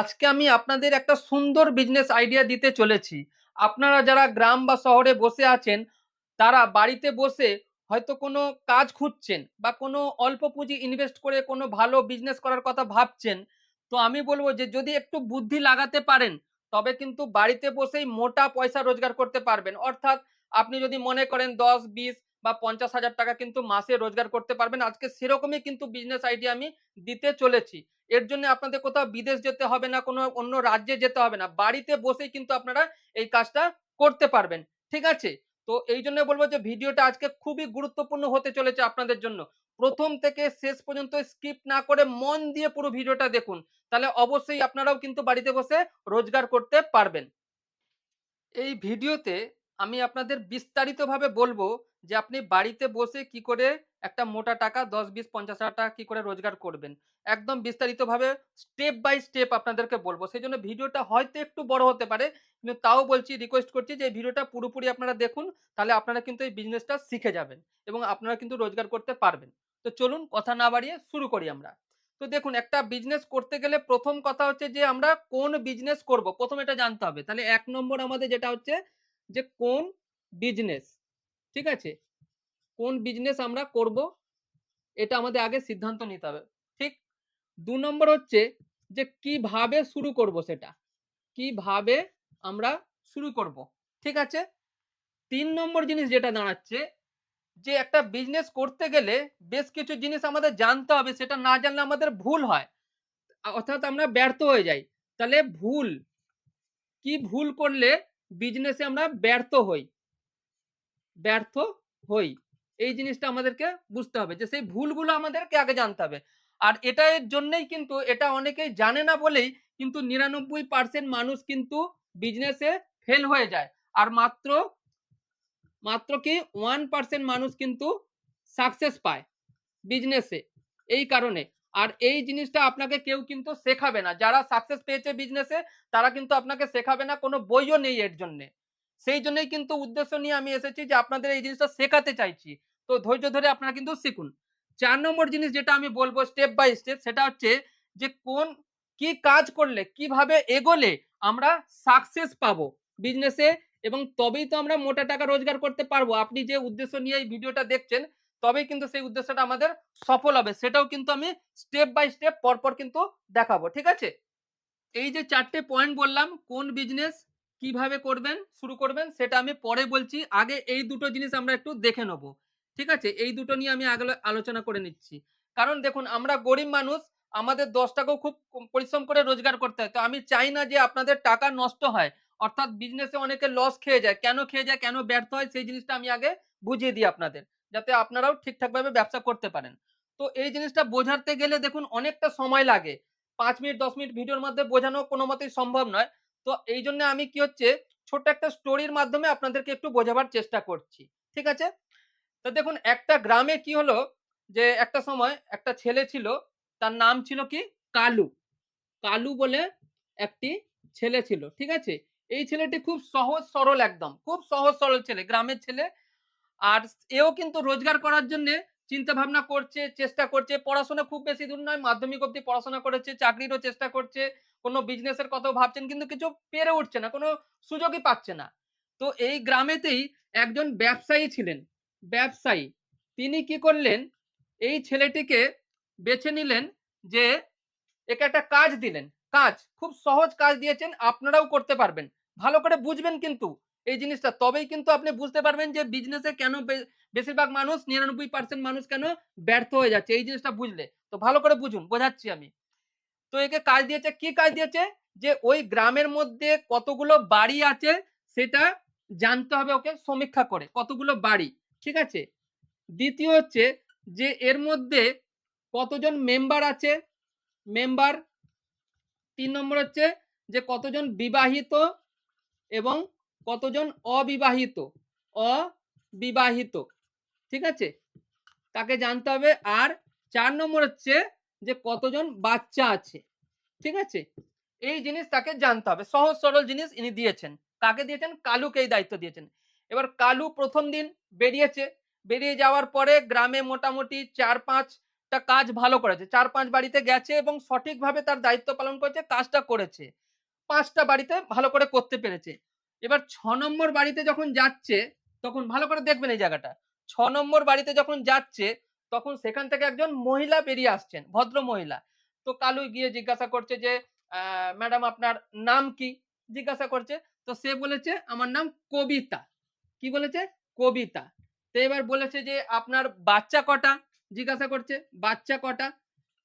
আজকে আমি আপনাদের একটা সুন্দর বিজনেস আইডিয়া দিতে চলেছি। আপনারা যারা গ্রাম বা শহরে বসে আছেন, তারা বাড়িতে বসে হয়তো কোনো কাজ খুঁজছেন বা কোনো অল্প পুঁজি ইনভেস্ট করে কোনো ভালো বিজনেস করার কথা ভাবছেন, তো আমি বলব যে যদি একটু বুদ্ধি লাগাতে পারেন, তবে কিন্তু বাড়িতে বসেই মোটা পয়সা রোজগার করতে পারবেন। অর্থাৎ আপনি যদি মনে করেন দশ, বিশ বা পঞ্চাশ হাজার টাকা কিন্তু মাসে রোজগার করতে পারবেন। আজকে সেরকমই কিন্তু বিজনেস আইডিয়া আমি দিতে চলেছি। এর জন্য আপনাদের কোথাও বিদেশ যেতে হবে না, কোনো অন্য রাজ্যে যেতে হবে না। বাড়িতে বসেই কিন্তু আপনারা এই কাজটা করতে পারবেন। ঠিক আছে? তো এই জন্য বলব যে ভিডিওটা আজকে খুবই গুরুত্বপূর্ণ হতে চলেছে আপনাদের জন্য। প্রথম থেকে শেষ পর্যন্ত স্কিপ না করে মন দিয়ে পুরো ভিডিওটা দেখুন। তাহলে অবশ্যই আপনারাও কিন্তু বাড়িতে বসে রোজগার করতে পারবেন। এই ভিডিওতে আমি আপনাদের বিস্তারিতভাবে বলব যে আপনি বাড়িতে বসে কি করে একটা মোটা টাকা দশ বিশ পঞ্চাশ হাজার টাকা কি করে রোজগার করবেন? একদম বিস্তারিতভাবে স্টেপ বাই স্টেপ আপনাদেরকে বলব। সেই জন্য ভিডিওটা হয়তো একটু বড় হতে পারে, কিন্তু তাও বলছি রিকোয়েস্ট করছি যে ভিডিওটা পুরোপুরি আপনারা দেখুন, তাহলে আপনারা কিন্তু এই বিজনেসটা শিখে যাবেন এবং আপনারা কিন্তু রোজগার করতে পারবেন। তো চলুন কথা না বাড়িয়ে শুরু করি আমরা। তো দেখুন, একটা বিজনেস করতে গেলে প্রথম কথা হচ্ছে যে আমরা কোন বিজনেস করব? প্রথম এটা জানতে হবে। তাহলে এক নম্বর আমাদের যেটা হচ্ছে যে কোন বিজনেস ঠিক আছে? কোন বিজনেস আমরা করব? এটা আমাদের আগে সিদ্ধান্ত নিতে হবে। ঠিক? দু নম্বর হচ্ছে যে কীভাবে শুরু করব সেটা? কীভাবে আমরা শুরু করব? ঠিক আছে? তিন নম্বর জিনিস যেটা দাঁড়াচ্ছে, যে একটা বিজনেস করতে গেলে বেশ কিছু জিনিস আমাদের জানতে হবে, সেটা না জানলে আমাদের ভুল হয়। অর্থাৎ আমরা ব্যর্থ হয়ে যাই। তাহলে ভুল। কি ভুল করলে বিজনেসে আমরা ব্যর্থ হই? ব্যর্থ হই। এই জিনিসটা আমাদেরকে বুঝতে হবে যে, সেই ভুলগুলো আমাদেরকে আগে জানতে হবে। আর এটা এর জন্যই কিন্তু, এটা অনেকেই জানে না বলেই কিন্তু নিরানব্বই পার্সেন্ট মানুষ কিন্তু বিজনেসে ফেল হয়ে যায়। আর মাত্র মাত্র কি ওয়ান পার্সেন্ট মানুষ কিন্তু সাকসেস পায় বিজনেসে এই কারণে। আর এই জিনিসটা আপনাকে কেউ কিন্তু শেখাবে না। যারা সাকসেস পেয়েছে বিজনেসে তারা কিন্তু আপনাকে শেখাবে না, কোনো বইও নেই এর জন্যে। সেই জন্যই কিন্তু উদ্দেশ্য নিয়ে আমি এসেছি যে আপনাদের এই জিনিসটা শেখাতে চাইছি। তো ধৈর্য ধরে আপনারা কিন্তু শিখুন। চার নম্বর জিনিস যেটা আমি বলব স্টেপ বাই স্টেপ সেটা হচ্ছে যে কোন, কি কাজ করলে, কীভাবে এগোলে আমরা সাকসেস পাবো বিজনেসে এবং তবেই তো আমরা মোটা টাকা রোজগার করতে পারব। আপনি যে উদ্দেশ্য নিয়ে এই ভিডিওটা দেখছেন, তবেই কিন্তু সেই উদ্দেশ্যটা আমাদের সফল হবে। সেটাও কিন্তু আমি স্টেপ বাই স্টেপ পরপর কিন্তু দেখাবো, ঠিক আছে? এই যে চারটে পয়েন্ট বললাম, কোন বিজনেস কীভাবে করবেন, শুরু করবেন, সেটা আমি পরে বলছি। আগে এই দুটো জিনিস আমরা একটু দেখে নেব। ঠিক আছে? এই দুটো নিয়ে আমি আগে আলোচনা করে নিচ্ছি। কারণ দেখুন, আমরা গরিব মানুষ, আমাদের দশ টাকাও খুব পরিশ্রম করে রোজগার করতে হয়। তো আমি চাই না যে আপনাদের টাকা নষ্ট হয়। অর্থাৎ বিজনেসে অনেকে লস খেয়ে যায়। কেন খেয়ে যায়, কেন ব্যর্থ হয়, সেই জিনিসটা আমি আগে বুঝিয়ে দিই আপনাদের। যাতে আপনারাও ঠিকঠাকভাবে ব্যবসা করতে পারেন। তো এই জিনিসটা বোঝাতে গেলে দেখুন, অনেকটা সময় লাগে। পাঁচ মিনিট, দশ মিনিট ভিডিওর মধ্যে বোঝানো কোনো মতেই সম্ভব নয়। তো এই জন্য আমি কি হচ্ছে, ছোট্ট একটা স্টোরির মাধ্যমে আপনাদেরকে একটু বোঝাবার চেষ্টা করছি, ঠিক আছে? তো দেখুন, একটা গ্রামে কি হলো যে, একটা সময় একটা ছেলে ছিল, তার নাম ছিল কি? কালু। কালু বলে একটি ছেলে ছিল, ঠিক আছে? এই ছেলেটি খুব সহজ সরল একদম, খুব সহজ সরল ছেলে, গ্রামের ছেলে। আর এও কিন্তু রোজগার করার জন্য চিন্তা ভাবনা করছে, চেষ্টা করছে। পড়াশোনা খুব বেশি দূর নয়, মাধ্যমিক অবধি পড়াশোনা করেছে, চাকরিরও চেষ্টা করছে, কোনো বিজনেসের কথাও ভাবছেন, কিন্তু কিছু পেরে উঠছে না, কোনো সুযোগই পাচ্ছে না। তো এই গ্রামেতেই একজন ব্যবসায়ী ছিলেন, ব্যবসায়ী। তিনি কি করলেন, এই ছেলেটিকে বেছে নিলেন যে একে একটা কাজ দিলেন, কাজ, খুব সহজ কাজ দিয়েছেন, আপনারাও করতে পারবেন। ভালো করে বুঝবেন কিন্তু এই জিনিসটা। তবেই কিন্তু আপনি বুঝতে পারবেন যে বিজনেসে কেন বেশিরভাগ মানুষ, নিরানব্বই পার্সেন্ট মানুষ কেন ব্যর্থ হয়ে যাচ্ছে। এই জিনিসটা বুঝলে। তো ভালো করে বুঝুন, বোঝাচ্ছি আমি। তো একে কাজ দিয়েছে, কি কাজ দিয়েছে? যে ওই গ্রামের মধ্যে কতগুলো বাড়ি আছে সেটা জানতে হবে ওকে সমীক্ষা করে, কতগুলো বাড়ি, ঠিক আছে? দ্বিতীয় হচ্ছে যে এর মধ্যে কতজন মেম্বার আছে? মেম্বার তিন নম্বর হচ্ছে যে কতজন বিবাহিত এবং কতজন অবিবাহিত? অবিবাহিত। ঠিক আছে? তাকে জানতে হবে। আর চার নম্বর হচ্ছে যে কতজন বাচ্চা আছে। ঠিক আছে? এই জিনিস তাকে জানতে হবে। সহজ সরল জিনিস ইনি দিয়েছেন। কাকে দিয়েছেন? কালুকে এই দায়িত্ব দিয়েছেন। এবার কালু প্রথম দিন বেরিয়েছে। বেরিয়ে যাওয়ার পরে গ্রামে মোটামুটি চার পাঁচ টা কাজ ভালো করেছে। ৪-৫ বাড়িতে গেছে এবং সঠিকভাবে তার দায়িত্ব পালন করেছে, কাজটা করেছে। ৫ টা বাড়িতে ভালো করে করতে পেরেছে। এবার ছ নম্বর বাড়িতে যখন যাচ্ছে, তখন ভালো করে দেখবেন এই জায়গাটা। ছ নম্বর বাড়িতে যখন যাচ্ছে, তখন সেখান থেকে একজন মহিলা বেরিয়ে আসছেন, ভদ্র মহিলা। তো কালু গিয়ে জিজ্ঞাসা করছে যে, "আ ম্যাডাম আপনার নাম কি?" জিজ্ঞাসা করছে। তো সে বলেছে, "আমার নাম কবিতা।" কি বলেছে? কবিতা। তো এবার বলেছে যে, "আপনার বাচ্চা কটা?" জিজ্ঞাসা করছে, "বাচ্চা কটা?"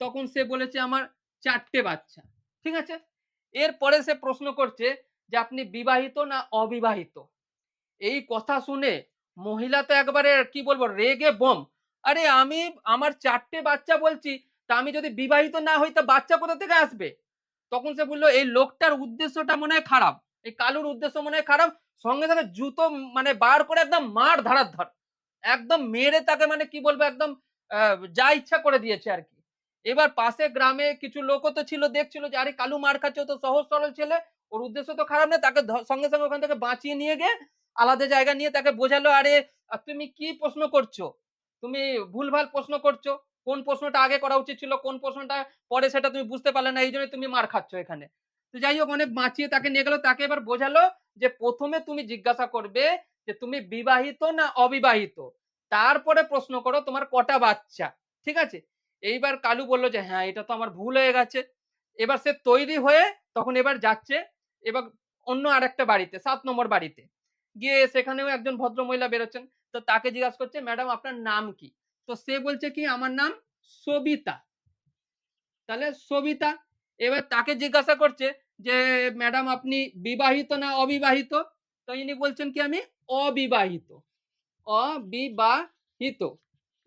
তখন সে বলেছে, "আমার চারটে বাচ্চা।" ঠিক আছে? এরপরে সে প্রশ্ন করছে যে, "আপনি বিবাহিত না অবিবাহিত?" এই কথা শুনে মহিলা তো একবারে কি বলব রেগে ব্যোম। আরে আমি আমার চারটে বাচ্চা বলছি, তা আমি যদি বিবাহিত না হই তা বাচ্চা কোথা থেকে আসবে? তখন সে বলল "এই লোকটার উদ্দেশ্যটা মনে হয় খারাপ। এই কালুর উদ্দেশ্য মনে হয় খারাপ।" সঙ্গে, সঙ্গে জুতো মানে বার করে একদম মার ধারার ধর একদম মেরে তাকে মানে কি বলব একদম যা ইচ্ছা করে দিয়েছে আর কি এবার পাশে গ্রামে কিছু লোকও তো ছিল দেখছিল যে, আরে কালু মার খাচ্ছে তো সহজ সরল ছেলে। ওর উদ্দেশ্য তো খারাপ না। তাকে সঙ্গে, সঙ্গে ওখান থেকে বাঁচিয়ে নিয়ে গিয়ে আলাদা জায়গা নিয়ে তাকে বোঝালো, "আরে তুমি কি প্রশ্ন করছ? তুমি ভুলভাল প্রশ্ন করছ। কোন প্রশ্নটা আগে করা উচিত ছিল, কোন প্রশ্নটা পরে সেটা তুমি বুঝতে পারলে না। এই জন্য তুমি মার খাচ্ছ এখানে।" তো যাই হোক অনেক বাঁচিয়ে তাকে নিয়ে গেল। তাকে এবার বোঝালো যে, "প্রথমে তুমি জিজ্ঞাসা করবে যে, তুমি বিবাহিত না অবিবাহিত? তারপরে প্রশ্ন করো তোমার কটা বাচ্চা?" ঠিক আছে? এইবার কালু বলল যে, "হ্যাঁ, এটা তো আমার ভুল হয়ে গেছে।" এবার সে তৈরি হয়ে তখন এবার যাচ্ছে এবার অন্য আরেকটা বাড়িতে সাত নম্বর বাড়িতে। গিয়ে সেখানেও একজন ভদ্রমহিলা বেরোচ্ছেন। তো তাকে জিজ্ঞাসা করছে, "ম্যাডাম আপনার নাম কি?" তো সে বলছে কি, "আমার নাম সবিতা।" তাহলে সবিতা। এবার তাকে জিজ্ঞাসা করছে যে, "ম্যাডাম আপনি বিবাহিত না অবিবাহিত?" তো ইনি বলছেন কি, "আমি অবিবাহিত।" অবিবাহিত।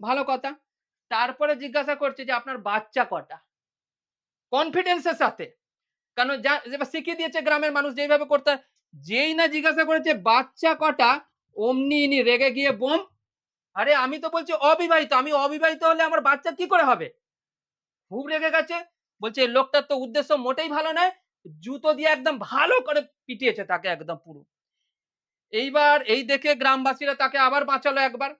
ভালো কথা। তারপরে জিজ্ঞাসা করছে যে, "আপনার বাচ্চা কটা?" কনফিডেন্স এর সাথে। কারণ যা শিখিয়ে দিয়েছে গ্রামের মানুষ যে এইভাবে করতে। যেই না জিজ্ঞাসা করেছে বাচ্চা কটা, অমনি ইনি রেগে গিয়ে বোম, "আরে আমি তো বলছি অবিবাহিত। আমি অবিবাহিত হলে আমার বাচ্চা কি করে হবে?" খুব রেগে গেছে। বলছে, "এই লোকটার তো উদ্দেশ্য মোটেই ভালো নয়।" জুতো দিয়ে একদম ভালো করে পিটিয়েছে তাকে একদম পুরো। এইবার এই দেখে গ্রামবাসীরা তাকে আবার বাঁচালো একবার।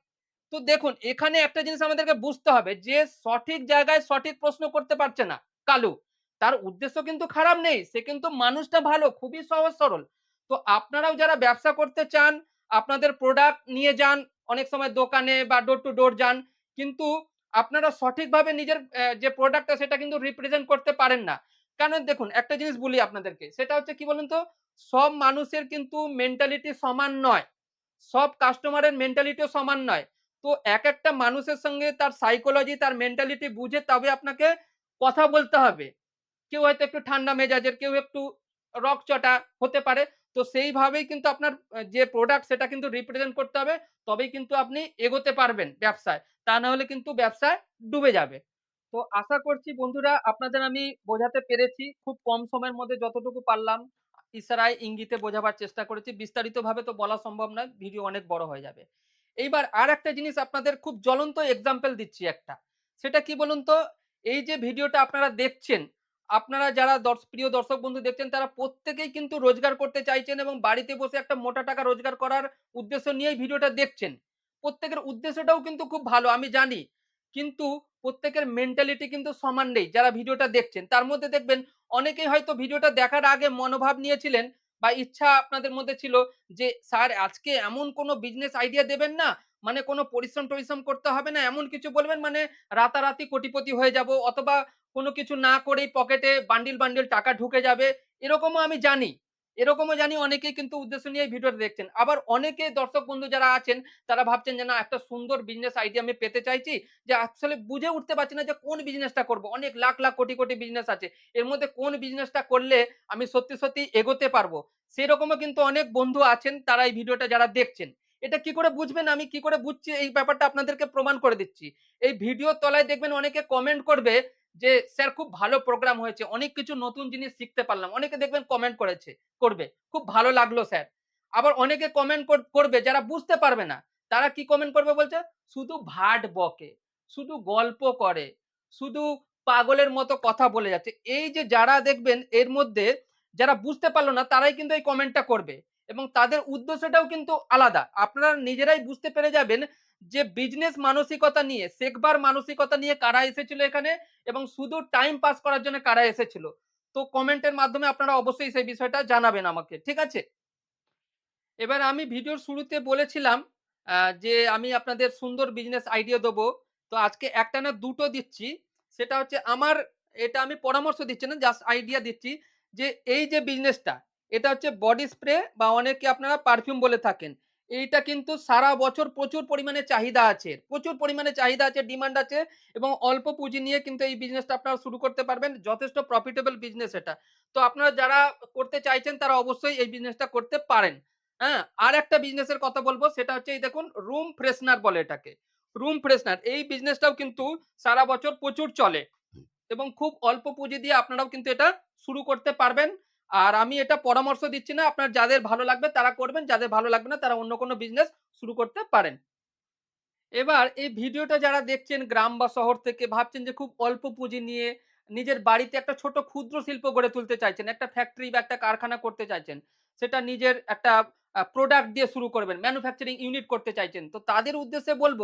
তো দেখুন এখানে একটা জিনিস আমাদেরকে বুঝতে হবে যে সঠিক জায়গায় সঠিক প্রশ্ন করতে পারছে না কালু। তার উদ্দেশ্য কিন্তু খারাপ নেই। সে কিন্তু মানুষটা ভালো, খুবই সহজ সরল। তো আপনারাও যারা ব্যবসা করতে চান, আপনাদের প্রোডাক্ট নিয়ে যান, অনেক সময় দোকানে বা ডোর টু ডোর যান। কিন্তু আপনারা সঠিকভাবে নিজের যে প্রোডাক্টটা সেটা কিন্তু রিপ্রেজেন্ট করতে পারেন না। কারণ দেখুন একটা জিনিস বলি আপনাদেরকে। সেটা হচ্ছে কি বলুন তো? সব মানুষের কিন্তু মেন্টালিটি সমান নয়। সব কাস্টমারের মেন্টালিটিও সমান নয়। তো এক একটা মানুষের সঙ্গে তার সাইকোলজি, তার মেন্টালিটি বুঝে তবে আপনাকে কথা বলতে হবে। কেউ হয়তো একটু ঠান্ডা মেজাজের, কেউ একটু রগচটা হতে পারে। তো সেইভাবেই কিন্তু আপনার যে প্রোডাক্ট সেটা কিন্তু রিপ্রেজেন্ট করতে হবে। তবেই কিন্তু আপনি এগোতে পারবেন ব্যবসায়। তা না হলে কিন্তু ব্যবসায় ডুবে যাবে। তো আশা করছি বন্ধুরা আপনাদের আমি বোঝাতে পেরেছি। খুব কম সময়ের মধ্যে যতটুকু পারলাম ইশারায় ইঙ্গিতে বোঝাবার চেষ্টা করেছি। বিস্তারিতভাবে তো বলা সম্ভব নয়। ভিডিও অনেক বড় হয়ে যাবে। এইবার আরেকটা জিনিস আপনাদের খুব জ্বলন্ত এক্সাম্পল দিচ্ছি একটা। সেটা কি বলুন তো? এই যে ভিডিওটা আপনারা দেখছেন, আপনারা যারা প্রিয় দর্শক বন্ধু দেখছেন তারা প্রত্যেকেই কিন্তু রোজগার করতে চাইছেন এবং বাড়িতে বসে একটা মোটা টাকা রোজগার করার উদ্দেশ্য নিয়েই ভিডিওটা দেখছেন। প্রত্যেকের উদ্দেশ্যটাও কিন্তু খুব ভালো আমি জানি। কিন্তু প্রত্যেকের মেন্টালিটি কিন্তু সমান নেই যারা ভিডিওটা দেখছেন। তার মধ্যে দেখবেন অনেকেই হয়তো ভিডিওটা দেখার আগে মনোভাব নিয়েছিলেন বা ইচ্ছা আপনাদের মধ্যে ছিল যে, "স্যার আজকে এমন কোনো বিজনেস আইডিয়া দেবেন না, মানে কোনো পরিশ্রম-টরিশ্রম করতে হবে না। এমন কিছু বলবেন মানে রাতারাতি কোটিপতি হয়ে যাব অথবা কোনো কিছু না করেই পকেটে বান্ডিল, বান্ডিল টাকা ঢুকে যাবে।" এরকমও আমি জানি। এরকমও জানি অনেকেই কিন্তু উদ্দেশ্য নিয়ে ভিডিওটা দেখছেন। আবার অনেকে দর্শক বন্ধু যারা আছেন তারা ভাবছেন যে, "না একটা সুন্দর বিজনেস আইডিয়া আমি পেতে চাইছি যে আসলে বুঝে উঠতে পারছি না যে কোন বিজনেসটা করব। অনেক লাখ, লাখ কোটি, কোটি বিজনেস আছে। এর মধ্যে কোন বিজনেসটা করলে আমি সত্যি, সত্যি এগোতে পারব?" সেরকমও কিন্তু অনেক বন্ধু আছেন তারা এই ভিডিওটা যারা দেখছেন। এটা কি করে বুঝবেন আমি কি করে বুঝছি এই ব্যাপারটা আপনাদেরকে প্রমাণ করে দিচ্ছি। এই ভিডিওর তলায় দেখবেন অনেকে কমেন্ট করবে যে, "স্যার খুব ভালো প্রোগ্রাম হয়েছে। অনেক কিছু নতুন জিনিস শিখতে পারলাম।" অনেকে দেখবেন কমেন্ট করেছে করবে। "খুব ভালো লাগল স্যার।" আবার অনেকে কমেন্ট কর করবে যারা বুঝতে পারবে না। তারা কি কমেন্ট করবে বলছে? "শুধু ভাট বকে, শুধু গল্প করে, শুধু পাগলের মতো কথা বলে যাচ্ছে।" এই যে যারা দেখবেন এর মধ্যে যারা বুঝতে পারল না তারাই কিন্তু এই কমেন্টটা করবে এবং তাদের উদ্দেশ্যটাও কিন্তু আলাদা। আপনারা নিজেরাই বুঝতে পেরে যাবেন যে বিজনেস মানসিকতা নিয়ে, শেখবার মানসিকতা নিয়ে কারা এসেছিল এখানে এবং শুধু টাইম পাস করার জন্য কারা এসেছিল? তো কমেন্টের মাধ্যমে আপনারা অবশ্যই সেই বিষয়টা জানাবেন আমাকে, ঠিক আছে? এবার আমি ভিডিওর শুরুতে বলেছিলাম যে আমি আপনাদের সুন্দর বিজনেস আইডিয়া দেবো। তো আজকে একটা না দুটো দিচ্ছি। সেটা হচ্ছে আমার, এটা আমি পরামর্শ দিচ্ছি না জাস্ট আইডিয়া দিচ্ছি যে এই যে বিজনেসটা এটা হচ্ছে বডি স্প্রে বা অনেকে আপনারা পারফিউম বলে থাকেন। এইটা কিন্তু সারা বছর প্রচুর পরিমাণে চাহিদা আছে। প্রচুর পরিমাণে চাহিদা আছে, ডিমান্ড আছে এবং অল্প পুঁজি নিয়ে কিন্তু এই বিজনেসটা আপনারা শুরু করতে পারবেন। যথেষ্ট প্রফিটেবল বিজনেস এটা। তো আপনারা যারা করতে চাইছেন তারা অবশ্যই এই বিজনেসটা করতে পারেন। হ্যাঁ আর একটা বিজনেসের কথা বলব, সেটা হচ্ছে এই দেখুন রুম ফ্রেশনার বলে এটাকে। রুম ফ্রেশনার এই বিজনেসটাও কিন্তু সারা বছর প্রচুর চলে এবং খুব অল্প পুঁজি দিয়ে আপনারাও কিন্তু এটা শুরু করতে পারবেন। আর আমি এটা পরামর্শ দিচ্ছি না, আপনার যাদের ভালো লাগবে তারা করবেন, যাদের ভালো লাগবে না তারা অন্য কোনো বিজনেস শুরু করতে পারেন। এবার এই ভিডিওটা যারা দেখছেন গ্রাম বা শহর থেকে ভাবছেন যে খুব অল্প পুঁজি নিয়ে নিজের বাড়িতে একটা ছোট ক্ষুদ্র শিল্প গড়ে তুলতে চাইছেন, একটা ফ্যাক্টরি বা একটা কারখানা করতে চাইছেন, সেটা নিজের একটা প্রোডাক্ট দিয়ে শুরু করবেন ম্যানুফ্যাকচারিং ইউনিট করতে চাইছেন, তো তাদের উদ্দেশ্যে বলব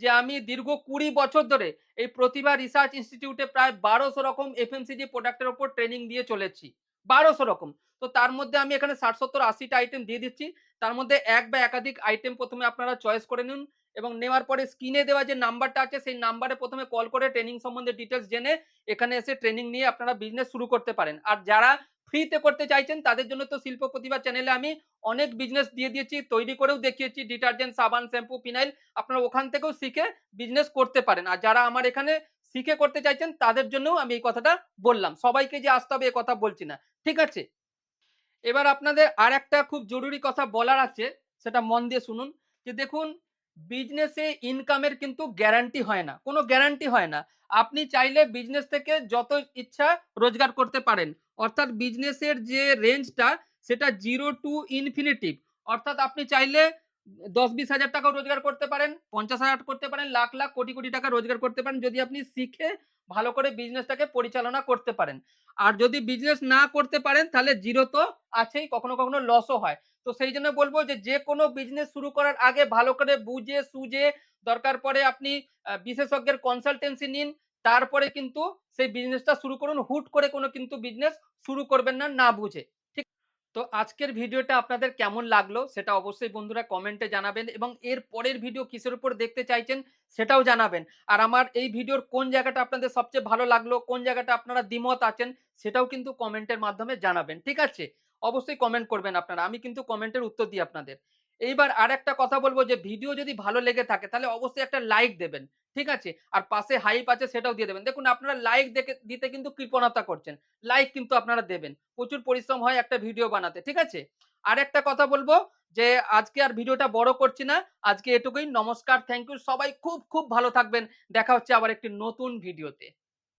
যে আমি দীর্ঘ কুড়ি বছর ধরে এই প্রতিভা রিসার্চ ইনস্টিটিউটে প্রায় বারোশো রকম এফএমসিজি প্রোডাক্টের ওপর ট্রেনিং দিয়ে চলেছি। বারোশো রকম। তো তার মধ্যে আমি এখানে ষাট সত্তর আশিটা আইটেম দিয়ে দিচ্ছি। তার মধ্যে এক বা একাধিক আইটেম প্রথমে আপনারা চয়েস করে নিন এবং নেওয়ার পরে স্ক্রিনে দেওয়া যে নাম্বারটা আছে, সেই নাম্বারে প্রথমে কল করে ট্রেনিং সম্বন্ধে ডিটেলস জেনে এখানে এসে ট্রেনিং নিয়ে আপনারা বিজনেস শুরু করতে পারেন। আর যারা ফ্রিতে করতে চাইছেন, তাদের জন্য তো শিল্প প্রতিভা চ্যানেলে আমি অনেক বিজনেস দিয়ে দিয়েছি, তৈরি করেও দেখিয়েছি ডিটারজেন্ট সাবান শ্যাম্পু ফিনাইল আপনারা ওখান থেকেও শিখে বিজনেস করতে পারেন। আর যারা আমার এখানে শিখে করতে চাইছেন, তাদের জন্যও আমি এই কথাটা বললাম। সবাইকে যে আসতে হবে এ কথা বলছি না। ঠিক আছে? এবার আপনাদের আর একটা খুব জরুরি কথা বলার আছে, সেটা মন দিয়ে শুনুন। যে দেখুন বিজনেসে ইনকামের কিন্তু গ্যারান্টি হয় না। কোনো গ্যারান্টি হয় না। আপনি চাইলে বিজনেস থেকে যত ইচ্ছা রোজগার করতে পারেন। অর্থাৎ বিজনেসের যে রেঞ্জটা সেটা জিরো টু ইনফিনিটিভ অর্থাৎ আপনি চাইলে দশ বিশ হাজার টাকাও রোজগার করতে পারেন, পঞ্চাশ হাজার করতে পারেন লাখ লাখ কোটি কোটি টাকা রোজগার করতে পারেন, যদি আপনি শিখে ভালো করে বিজনেসটাকে পরিচালনা করতে পারেন। আর যদি বিজনেস না করতে পারেন, তাহলে জিরো তো আছেই, কখনো কখনো লসও হয়। তো সেই জন্য বলব যে যে কোনো বিজনেস শুরু করার আগে ভালো করে বুঝে, সুঝে, দরকার পড়ে আপনি বিশেষজ্ঞের কনসালটেন্সি নিন, তারপরে কিন্তু সেই বিজনেসটা শুরু করুন, হুট করে কোনো কিন্তু বিজনেস শুরু করবেন না না বুঝে। তো আজকের ভিডিওটা আপনাদের কেমন লাগল সেটা অবশ্যই বন্ধুরা কমেন্টে জানাবেন এবং এর পরের ভিডিও কিসের উপর দেখতে চাইছেন সেটাও জানাবেন। আর আমার এই ভিডিওর কোন জায়গাটা আপনাদের সবচেয়ে ভালো লাগল, কোন জায়গাটা আপনারা দ্বিমত আছেন সেটাও কিন্তু কমেন্টের মাধ্যমে জানাবেন, ঠিক আছে? অবশ্যই কমেন্ট করবেন আপনারা, আমি কিন্তু কমেন্টের উত্তর দিই আপনাদের। এইবার আর একটা কথা বলব যে, ভিডিও যদি ভালো লেগে থাকে তাহলে অবশ্যই একটা লাইক দেবেন। ঠিক আছে? আর পাশে হাইপ আছে সেটাও দিয়ে দেবেন। দেখুন, আপনারা লাইক দেখে, দিতে কিন্তু কৃপণতা করছেন। লাইক কিন্তু আপনারা দেবেন। প্রচুর পরিশ্রম হয় একটা ভিডিও বানাতে, ঠিক আছে? আর একটা কথা বলব যে, আজকে আর ভিডিওটা বড় করছি না। আজকে এটুকুই। নমস্কার থ্যাংক ইউ সবাই খুব খুব ভালো থাকবেন। দেখা হচ্ছে আবার একটি নতুন ভিডিওতে